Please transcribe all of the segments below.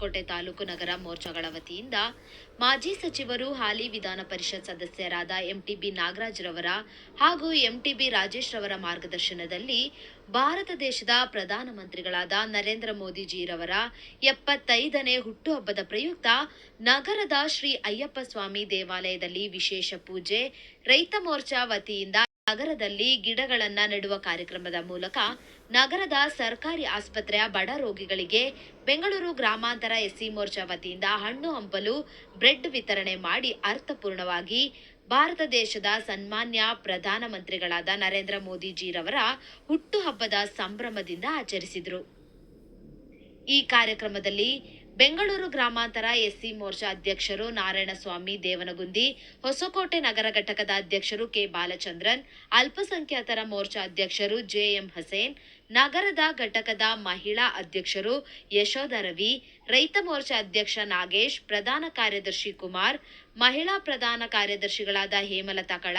ಹೊಸಕೋಟೆ ತಾಲೂಕು ನಗರ ಮೋರ್ಚಾಗಳ ವತಿಯಿಂದ ಮಾಜಿ ಸಚಿವರು ಹಾಲಿ ವಿಧಾನ ಪರಿಷತ್ ಸದಸ್ಯರಾದ ಎಂಟಿಬಿ ನಾಗರಾಜ್ರವರ ಹಾಗೂ ಎಂಟಿಬಿ ರಾಜೇಶ್ ರವರ ಮಾರ್ಗದರ್ಶನದಲ್ಲಿ ಭಾರತ ದೇಶದ ಪ್ರಧಾನಮಂತ್ರಿಗಳಾದ ನರೇಂದ್ರ ಮೋದಿಜಿರವರ ಎಪ್ಪತ್ತೈದನೇ ಹುಟ್ಟುಹಬ್ಬದ ಪ್ರಯುಕ್ತ ನಗರದ ಶ್ರೀ ಅಯ್ಯಪ್ಪ ಸ್ವಾಮಿ ದೇವಾಲಯದಲ್ಲಿ ವಿಶೇಷ ಪೂಜೆ, ರೈತ ಮೋರ್ಚಾ ವತಿಯಿಂದ ನಗರದಲ್ಲಿ ಗಿಡಗಳನ್ನು ನೆಡುವ ಕಾರ್ಯಕ್ರಮದ ಮೂಲಕ ನಗರದ ಸರ್ಕಾರಿ ಆಸ್ಪತ್ರೆಯ ಬಡ ರೋಗಿಗಳಿಗೆ ಬೆಂಗಳೂರು ಗ್ರಾಮಾಂತರ ಎಸ್ಸಿ ಮೋರ್ಚಾ ವತಿಯಿಂದ ಹಣ್ಣು ಹಂಪಲು ಬ್ರೆಡ್ ವಿತರಣೆ ಮಾಡಿ ಅರ್ಥಪೂರ್ಣವಾಗಿ ಭಾರತ ದೇಶದ ಸನ್ಮಾನ್ಯ ಪ್ರಧಾನಮಂತ್ರಿಗಳಾದ ನರೇಂದ್ರ ಮೋದಿಜಿರವರ ಹುಟ್ಟುಹಬ್ಬದ ಸಂಭ್ರಮದಿಂದ ಆಚರಿಸಿದರು. ಈ ಕಾರ್ಯಕ್ರಮದಲ್ಲಿ ಬೆಂಗಳೂರು ಗ್ರಾಮಾಂತರ ಎಸ್ಸಿ ಮೋರ್ಚಾ ಅಧ್ಯಕ್ಷರು ನಾರಾಯಣಸ್ವಾಮಿ ದೇವನಗುಂದಿ, ಹೊಸಕೋಟೆ ನಗರ ಘಟಕದ ಅಧ್ಯಕ್ಷರು ಕೆ ಬಾಲಚಂದ್ರನ್, ಅಲ್ಪಸಂಖ್ಯಾತರ ಮೋರ್ಚಾ ಅಧ್ಯಕ್ಷರು ಜೆಎಂ ಹಸೇನ್ ನಗರದ ಘಟಕದ ಮಹಿಳಾ ಅಧ್ಯಕ್ಷರು ಯಶೋಧ ರವಿ, ರೈತ ಮೋರ್ಚಾ ಅಧ್ಯಕ್ಷ ನಾಗೇಶ್, ಪ್ರಧಾನ ಕಾರ್ಯದರ್ಶಿ ಕುಮಾರ್, ಮಹಿಳಾ ಪ್ರಧಾನ ಕಾರ್ಯದರ್ಶಿಗಳಾದ ಹೇಮಲತಾ ಕಳ,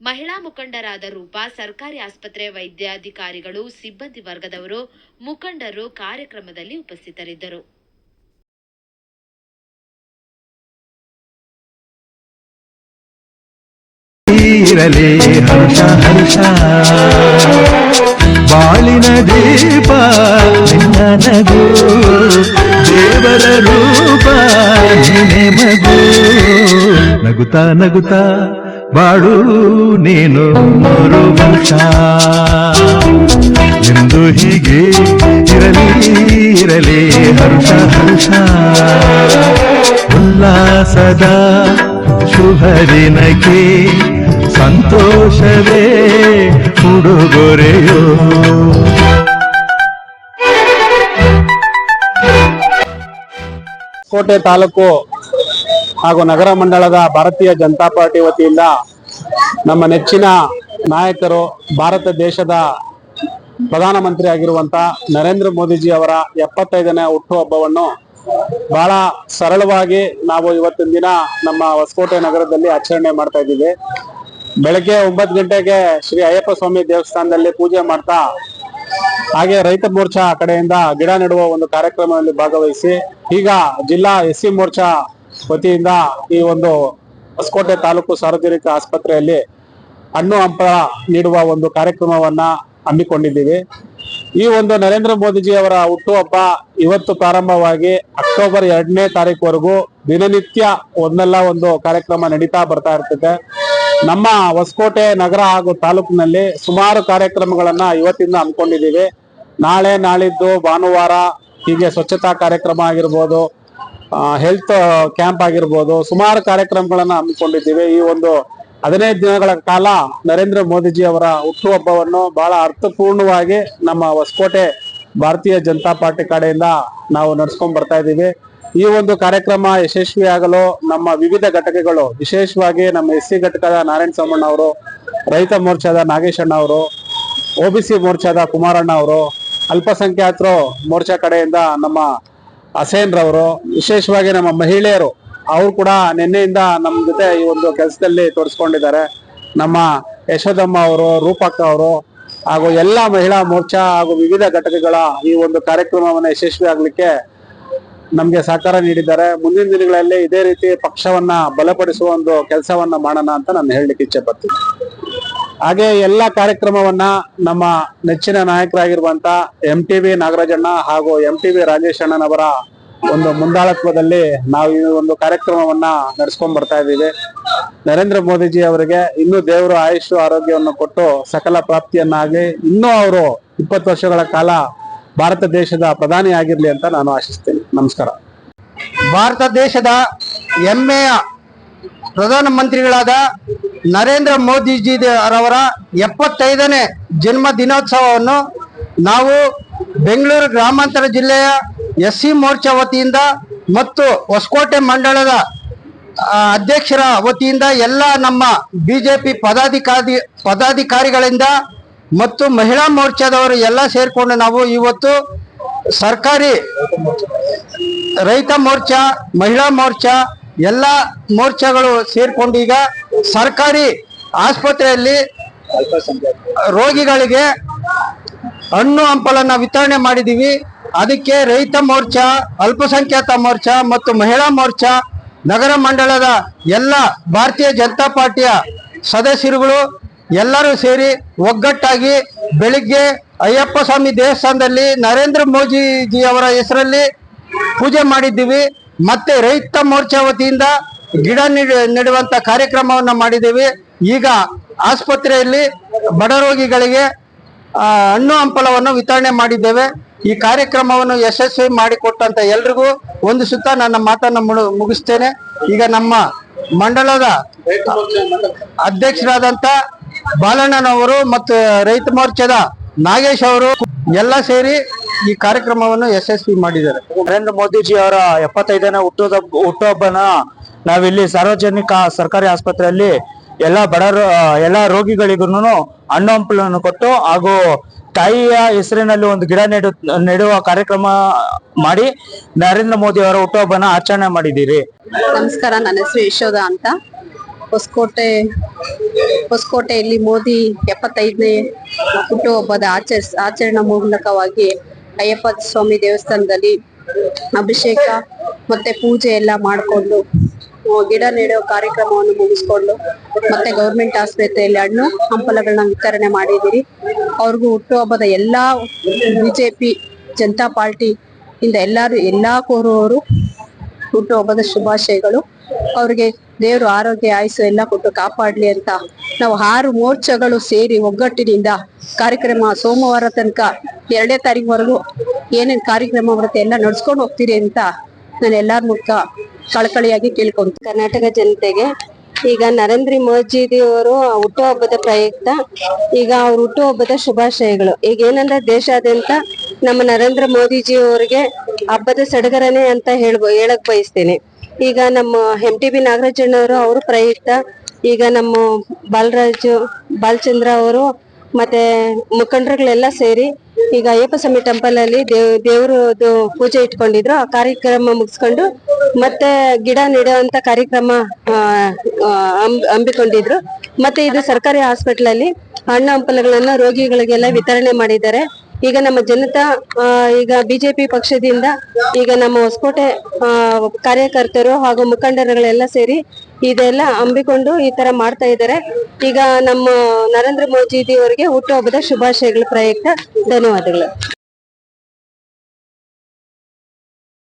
ಮಹಿಳಾ ಮುಖಂಡರಾದ ರೂಪಾ, ಸರ್ಕಾರಿ ಆಸ್ಪತ್ರೆ ವೈದ್ಯಾಧಿಕಾರಿಗಳು, ಸಿಬ್ಬಂದಿ ವರ್ಗದವರು, ಮುಖಂಡರು ಕಾರ್ಯಕ್ರಮದಲ್ಲಿ ಉಪಸ್ಥಿತರಿದ್ದರು. ಇರಲಿ ಹರ್ಷ ಹರ್ಷ. ಬಾಳಿನ ದೀಪ, ನಿನ್ನ ನಗು, ದೇವರ ರೂಪ, ನೀನೆ ಮಗು. ನಗುತ್ತಾ ನಗುತ್ತಾ ಬಾಳು ನೀನು ಮೂರು ವರ್ಷ ಎಂದು ಹೀಗೆ ಇರಲಿ ಇರಲಿ ಹರ್ಷ ಹರ್ಷ. ಉಲ್ಲಾಸದ ಶುಭ ದಿನಕ್ಕೆ ಸಂತೋಷವೇ ಉಡುಗೊರೆಯೋ? ಕೋಟೆ ತಾಲೂಕು ಹಾಗೂ ನಗರ ಮಂಡಳದ ಭಾರತೀಯ ಜನತಾ ಪಾರ್ಟಿ ವತಿಯಿಂದ ನಮ್ಮ ನೆಚ್ಚಿನ ನಾಯಕರು ಭಾರತ ದೇಶದ ಪ್ರಧಾನಮಂತ್ರಿ ಆಗಿರುವಂತ ನರೇಂದ್ರ ಮೋದಿಜಿ ಅವರ ಎಪ್ಪತ್ತೈದನೇ ಹುಟ್ಟುಹಬ್ಬವನ್ನು ಬಹಳ ಸರಳವಾಗಿ ನಾವು ಇವತ್ತಿನ ದಿನ ನಮ್ಮ ಹೊಸಕೋಟೆ ನಗರದಲ್ಲಿ ಆಚರಣೆ ಮಾಡ್ತಾ ಇದ್ದೀವಿ. ಬೆಳಗ್ಗೆ ಒಂಬತ್ತು ಗಂಟೆಗೆ ಶ್ರೀ ಅಯ್ಯಪ್ಪ ಸ್ವಾಮಿ ದೇವಸ್ಥಾನದಲ್ಲಿ ಪೂಜೆ ಮಾಡ್ತಾ, ಹಾಗೆ ರೈತ ಮೋರ್ಚಾ ಕಡೆಯಿಂದ ಗಿಡ ನೆಡುವ ಒಂದು ಕಾರ್ಯಕ್ರಮದಲ್ಲಿ ಭಾಗವಹಿಸಿ, ಈಗ ಜಿಲ್ಲಾ ಎಸ್ ಸಿ ಮೋರ್ಚಾ ವತಿಯಿಂದ ಈ ಒಂದು ಹೊಸಕೋಟೆ ತಾಲೂಕು ಸಾರ್ವಜನಿಕ ಆಸ್ಪತ್ರೆಯಲ್ಲಿ ಹಣ್ಣು ಹಂಪಳ ನೀಡುವ ಒಂದು ಕಾರ್ಯಕ್ರಮವನ್ನ ಹಮ್ಮಿಕೊಂಡಿದ್ದೀವಿ. ಈ ಒಂದು ನರೇಂದ್ರ ಮೋದಿಜಿ ಅವರ ಹುಟ್ಟುಹಬ್ಬ ಇವತ್ತು ಪ್ರಾರಂಭವಾಗಿ ಅಕ್ಟೋಬರ್ ಎರಡನೇ ತಾರೀಕುವರೆಗೂ ದಿನನಿತ್ಯ ಒಂದಲ್ಲ ಒಂದು ಕಾರ್ಯಕ್ರಮ ನಡೀತಾ ಬರ್ತಾ ಇರ್ತದೆ. ನಮ್ಮ ಹೊಸಕೋಟೆ ನಗರ ಹಾಗೂ ತಾಲೂಕಿನಲ್ಲಿ ಸುಮಾರು ಕಾರ್ಯಕ್ರಮಗಳನ್ನ ಇವತ್ತಿಂದ ಹಮ್ಮಿಕೊಂಡಿದ್ದೀವಿ. ನಾಳೆ, ನಾಳಿದ್ದು ಭಾನುವಾರ ಹೀಗೆ ಸ್ವಚ್ಛತಾ ಕಾರ್ಯಕ್ರಮ ಆಗಿರ್ಬೋದು ಹೆಲ್ತ್ ಕ್ಯಾಂಪ್ ಆಗಿರ್ಬೋದು, ಸುಮಾರು ಕಾರ್ಯಕ್ರಮಗಳನ್ನ ಹಮ್ಮಿಕೊಂಡಿದ್ದೀವಿ. ಈ ಒಂದು ಹದಿನೈದು ದಿನಗಳ ಕಾಲ ನರೇಂದ್ರ ಮೋದಿಜಿ ಅವರ ಹುಟ್ಟುಹಬ್ಬವನ್ನು ಬಹಳ ಅರ್ಥಪೂರ್ಣವಾಗಿ ನಮ್ಮ ಹೊಸಕೋಟೆ ಭಾರತೀಯ ಜನತಾ ಪಾರ್ಟಿ ಕಡೆಯಿಂದ ನಾವು ನಡ್ಸ್ಕೊಂಡ್ ಬರ್ತಾ ಇದ್ದೀವಿ. ಈ ಒಂದು ಕಾರ್ಯಕ್ರಮ ಯಶಸ್ವಿಯಾಗಲು ನಮ್ಮ ವಿವಿಧ ಘಟಕಗಳು, ವಿಶೇಷವಾಗಿ ನಮ್ಮ ಎಸ್ ಸಿ ಘಟಕದ ನಾರಾಯಣ ಸೋಮಣ್ಣ ಅವರು, ರೈತ ಮೋರ್ಚಾದ ನಾಗೇಶಣ್ಣ ಅವರು ಒಬಿಸಿ ಮೋರ್ಚಾದ ಕುಮಾರಣ್ಣ ಅವರು, ಅಲ್ಪಸಂಖ್ಯಾತರು ಮೋರ್ಚಾ ಕಡೆಯಿಂದ ನಮ್ಮ ಹಸೇನ್ ರವರು, ವಿಶೇಷವಾಗಿ ನಮ್ಮ ಮಹಿಳೆಯರು, ಅವರು ಕೂಡ ನಿನ್ನೆಯಿಂದ ನಮ್ಮ ಜೊತೆ ಈ ಒಂದು ಕೆಲಸದಲ್ಲಿ ತೋರಿಸ್ಕೊಂಡಿದ್ದಾರೆ ನಮ್ಮ ಯಶೋದಮ್ಮ ಅವರು, ರೂಪಕ್ಕ ಅವರು, ಹಾಗೂ ಎಲ್ಲ ಮಹಿಳಾ ಮೋರ್ಚಾ ಹಾಗೂ ವಿವಿಧ ಘಟಕಗಳ ಈ ಒಂದು ಕಾರ್ಯಕ್ರಮವನ್ನು ಯಶಸ್ವಿ ಆಗ್ಲಿಕ್ಕೆ ನಮ್ಗೆ ಸಹಕಾರ ನೀಡಿದ್ದಾರೆ. ಮುಂದಿನ ದಿನಗಳಲ್ಲಿ ಇದೇ ರೀತಿ ಪಕ್ಷವನ್ನ ಬಲಪಡಿಸುವ ಒಂದು ಕೆಲಸವನ್ನ ಮಾಡೋಣ ಅಂತ ನಾನು ಹೇಳಲಿಕ್ಕೆ ಇಚ್ಛೆ ಪಡ್ತೀನಿ. ಹಾಗೆ ಎಲ್ಲ ಕಾರ್ಯಕ್ರಮವನ್ನ ನಮ್ಮ ನೆಚ್ಚಿನ ನಾಯಕರಾಗಿರುವಂತ ಎಂ ಟಿ ವಿ ನಾಗರಾಜಣ್ಣ ಹಾಗೂ ಎಂ ಟಿ ವಿ ರಾಜೇಶ್ ಅಣ್ಣನವರ ಒಂದು ಮುಂದಾಳತ್ವದಲ್ಲಿ ನಾವು ಈ ಒಂದು ಕಾರ್ಯಕ್ರಮವನ್ನ ನಡೆಸ್ಕೊಂಡ್ ಬರ್ತಾ ಇದ್ದೀವಿ. ನರೇಂದ್ರ ಮೋದಿಜಿ ಅವರಿಗೆ ಇನ್ನೂ ದೇವರು ಆಯುಷ್ ಆರೋಗ್ಯವನ್ನು ಕೊಟ್ಟು ಸಕಲ ಪ್ರಾಪ್ತಿಯನ್ನಾಗಿ ಇನ್ನೂ ಅವರು ಇಪ್ಪತ್ತು ವರ್ಷಗಳ ಕಾಲ ಭಾರತ ದೇಶದ ಪ್ರಧಾನಿ ಆಗಿರ್ಲಿ ಅಂತ ನಾನು ಆಶಿಸ್ತೇನೆ. ನಮಸ್ಕಾರ. ಭಾರತ ದೇಶದ ಹೆಮ್ಮೆಯ ಪ್ರಧಾನಮಂತ್ರಿಗಳಾದ ನರೇಂದ್ರ ಮೋದಿಜಿ ಅವರ ಎಪ್ಪತ್ತೈದನೇ ಜನ್ಮ ದಿನೋತ್ಸವವನ್ನು ನಾವು ಬೆಂಗಳೂರು ಗ್ರಾಮಾಂತರ ಜಿಲ್ಲೆಯ ಎಸ್ ಸಿ ಮೋರ್ಚಾ ವತಿಯಿಂದ ಮತ್ತು ಹೊಸಕೋಟೆ ಮಂಡಳದ ಅಧ್ಯಕ್ಷರ ವತಿಯಿಂದ ಎಲ್ಲ ನಮ್ಮ ಬಿಜೆಪಿ ಪದಾಧಿಕಾರಿ, ಪದಾಧಿಕಾರಿಗಳಿಂದ ಮತ್ತು ಮಹಿಳಾ ಮೋರ್ಚಾದವರು ಎಲ್ಲ ಸೇರಿಕೊಂಡು ನಾವು ಇವತ್ತು ಸರ್ಕಾರಿ ರೈತ ಮೋರ್ಚಾ, ಮಹಿಳಾ ಮೋರ್ಚಾ, ಎಲ್ಲ ಮೋರ್ಚಾಗಳು ಸೇರ್ಕೊಂಡು ಈಗ ಸರ್ಕಾರಿ ಆಸ್ಪತ್ರೆಯಲ್ಲಿ ರೋಗಿಗಳಿಗೆ ಹಣ್ಣು ಹಂಪಲನ್ನ ವಿತರಣೆ ಮಾಡಿದೀವಿ. ಅದಕ್ಕೆ ರೈತ ಮೋರ್ಚಾ, ಅಲ್ಪಸಂಖ್ಯಾತ ಮೋರ್ಚಾ ಮತ್ತು ಮಹಿಳಾ ಮೋರ್ಚಾ, ನಗರ ಮಂಡಳದ ಎಲ್ಲ ಭಾರತೀಯ ಜನತಾ ಪಾರ್ಟಿಯ ಸದಸ್ಯರುಗಳು ಎಲ್ಲರೂ ಸೇರಿ ಒಗ್ಗಟ್ಟಾಗಿ ಬೆಳಿಗ್ಗೆ ಅಯ್ಯಪ್ಪ ಸ್ವಾಮಿ ದೇವಸ್ಥಾನದಲ್ಲಿ ನರೇಂದ್ರ ಮೋದಿಜಿ ಅವರ ಹೆಸರಲ್ಲಿ ಪೂಜೆ ಮಾಡಿದ್ದೀವಿ. ಮತ್ತೆ ರೈತ ಮೋರ್ಚಾ ವತಿಯಿಂದ ಗಿಡ ನೆಡು- ನೆಡುವಂತ ಕಾರ್ಯಕ್ರಮವನ್ನು ಮಾಡಿದ್ದೀವಿ. ಈಗ ಆಸ್ಪತ್ರೆಯಲ್ಲಿ ಬಡ ರೋಗಿಗಳಿಗೆ ಹಣ್ಣು ಹಂಪಲವನ್ನು ವಿತರಣೆ ಮಾಡಿದ್ದೇವೆ. ಈ ಕಾರ್ಯಕ್ರಮವನ್ನು ಯಶಸ್ವಿ ಮಾಡಿಕೊಟ್ಟಂತ ಎಲ್ರಿಗೂ ಒಂದು ಸುತ್ತ ನನ್ನ ಮಾತನ್ನು ಮುಗಿಸ್ತೇನೆ. ಈಗ ನಮ್ಮ ಮಂಡಲದ ಅಧ್ಯಕ್ಷರಾದಂತ ಬಾಲಣ್ಣನವರು ಮತ್ತು ರೈತ ಮೋರ್ಚಾದ ನಾಗೇಶ್ ಅವರು ಎಲ್ಲ ಸೇರಿ ಈ ಕಾರ್ಯಕ್ರಮವನ್ನು ಯಶಸ್ವಿ ಮಾಡಿದ್ದಾರೆ. ನರೇಂದ್ರ ಮೋದಿಜಿ ಅವರ ಎಪ್ಪತ್ತೈದನೇ ಹುಟ್ಟುದ ಹುಟ್ಟುಹಬ್ಬನ ನಾವಿಲ್ಲಿ ಸಾರ್ವಜನಿಕ ಸರ್ಕಾರಿ ಆಸ್ಪತ್ರೆಯಲ್ಲಿ ಎಲ್ಲ ಬಡ ರೋ- ಎಲ್ಲ ರೋಗಿಗಳಿಗೂ ಹಣ್ಣು ಹಂಪಲನ್ನು ಕೊಟ್ಟು ಹಾಗೂ ತಾಯಿಯ ಹೆಸರಿನಲ್ಲಿ ಒಂದು ಗಿಡ ನೆಡು ನೆಡುವ ಕಾರ್ಯಕ್ರಮ ಮಾಡಿ ನರೇಂದ್ರ ಮೋದಿ ಅವರ ಹುಟ್ಟುಹಬ್ಬನ ಆಚರಣೆ ಮಾಡಿದ್ದೀರಿ. ನಮಸ್ಕಾರ ನನ್ನ ಹೆಸರು ಯಶೋಧ ಅಂತ. ಹೊಸಕೋಟೆ, ಹೊಸಕೋಟೆಯಲ್ಲಿ ಮೋದಿ ಎಪ್ಪತ್ತೈದನೇ ಹುಟ್ಟುಹಬ್ಬದ ಆಚರಿಸ್ ಆಚರಣೆ ಮೂಲಕವಾಗಿ ಅಯ್ಯಪ್ಪ ಸ್ವಾಮಿ ದೇವಸ್ಥಾನದಲ್ಲಿ ಅಭಿಷೇಕ ಮತ್ತೆ ಪೂಜೆ ಎಲ್ಲ ಮಾಡಿಕೊಂಡು ಗಿಡ ನೆಡೋ ಕಾರ್ಯಕ್ರಮವನ್ನು ಮುಗಿಸ್ಕೊಂಡು ಮತ್ತೆ ಗೌರ್ಮೆಂಟ್ ಆಸ್ಪತ್ರೆಯಲ್ಲಿ ಹಣ್ಣು, ಹಂಪಲಗಳನ್ನ ವಿತರಣೆ ಮಾಡಿದ್ದೀರಿ. ಅವ್ರಿಗೂ ಹುಟ್ಟುಹಬ್ಬದ ಎಲ್ಲಾ ಬಿಜೆಪಿ ಜನತಾ ಪಾರ್ಟಿ ಇಂದ ಎಲ್ಲಾರು, ಎಲ್ಲಾ ಕೋರುವವರು ಹುಟ್ಟುಹಬ್ಬದ ಶುಭಾಶಯಗಳು. ಅವ್ರಿಗೆ ದೇವರು ಆರೋಗ್ಯ, ಆಯುಸ್ಸು ಎಲ್ಲ ಕೊಟ್ಟು ಕಾಪಾಡ್ಲಿ ಅಂತ. ನಾವು ಆರು ಮೋರ್ಚಾಗಳು ಸೇರಿ ಒಗ್ಗಟ್ಟಿನಿಂದ ಕಾರ್ಯಕ್ರಮ ಸೋಮವಾರ ತನಕ ಎರಡನೇ ತಾರೀಕುವರೆಗೂ ಏನೇನ್ ಕಾರ್ಯಕ್ರಮ ಬರುತ್ತೆ ಎಲ್ಲ ನಡ್ಸ್ಕೊಂಡು ಹೋಗ್ತೀರಿ ಅಂತ ನಾನು ಎಲ್ಲಾರ್ ಮೂಲಕ ಕಳಕಳಿಯಾಗಿ ಕೇಳ್ಕೊಂತ ಕರ್ನಾಟಕ ಜನತೆಗೆ ಈಗ ನರೇಂದ್ರ ಮೋದಿಜಿ ಅವರು ಹುಟ್ಟುಹಬ್ಬದ ಪ್ರಯುಕ್ತ ಈಗ ಅವ್ರ ಹುಟ್ಟುಹಬ್ಬದ ಶುಭಾಶಯಗಳು. ಈಗ ಏನಂದ್ರೆ ದೇಶಾದ್ಯಂತ ನಮ್ಮ ನರೇಂದ್ರ ಮೋದಿಜಿ ಅವರಿಗೆ ಹಬ್ಬದ ಸಡಗರನೆ ಅಂತ ಹೇಳ್ಬೋ, ಹೇಳಕ್ ಬಯಸ್ತೇನೆ. ಈಗ ನಮ್ಮ ಎಂ ಟಿ ಬಿ ನಾಗರಾಜಣ್ಣವರು ಅವರು ಪ್ರಯುಕ್ತ. ಈಗ ನಮ್ಮ ಬಾಲರಾಜು, ಬಾಲಚಂದ್ರ ಅವರು ಮತ್ತೆ ಮುಖಂಡರುಗಳೆಲ್ಲ ಸೇರಿ ಈಗ ಅಯ್ಯಪ್ಪ ಸ್ವಾಮಿ ಟೆಂಪಲ್ ಅಲ್ಲಿ ದೇವ್, ದೇವ್ರದ್ದು ಪೂಜೆ ಇಟ್ಕೊಂಡಿದ್ರು. ಆ ಕಾರ್ಯಕ್ರಮ ಮುಗಿಸ್ಕೊಂಡು ಮತ್ತೆ ಗಿಡ ನೆಡುವಂತ ಕಾರ್ಯಕ್ರಮ ಹಮ್ಮಿಕೊಂಡಿದ್ರು. ಮತ್ತೆ ಇದು ಸರ್ಕಾರಿ ಹಾಸ್ಪಿಟಲ್ ಅಲ್ಲಿ ಹಣ್ಣು ಹಂಪಲುಗಳನ್ನ ರೋಗಿಗಳಿಗೆಲ್ಲ ವಿತರಣೆ ಮಾಡಿದ್ದಾರೆ. ಈಗ ನಮ್ಮ ಜನತಾ ಈಗ ಬಿಜೆಪಿ ಪಕ್ಷದಿಂದ ಈಗ ನಮ್ಮ ಹೊಸಕೋಟೆ ಕಾರ್ಯಕರ್ತರು ಹಾಗೂ ಮುಖಂಡರುಗಳೆಲ್ಲ ಸೇರಿ ಇದೆಲ್ಲ ಅಂಬಿಕೊಂಡು ಈ ತರ ಮಾಡ್ತಾ ಇದ್ದಾರೆ. ಈಗ ನಮ್ಮ ನರೇಂದ್ರ ಮೋದಿ ಅವರಿಗೆ ಹುಟ್ಟುಹಬ್ಬದ ಶುಭಾಶಯಗಳ, ಪ್ರಯುಕ್ತ ಧನ್ಯವಾದಗಳು.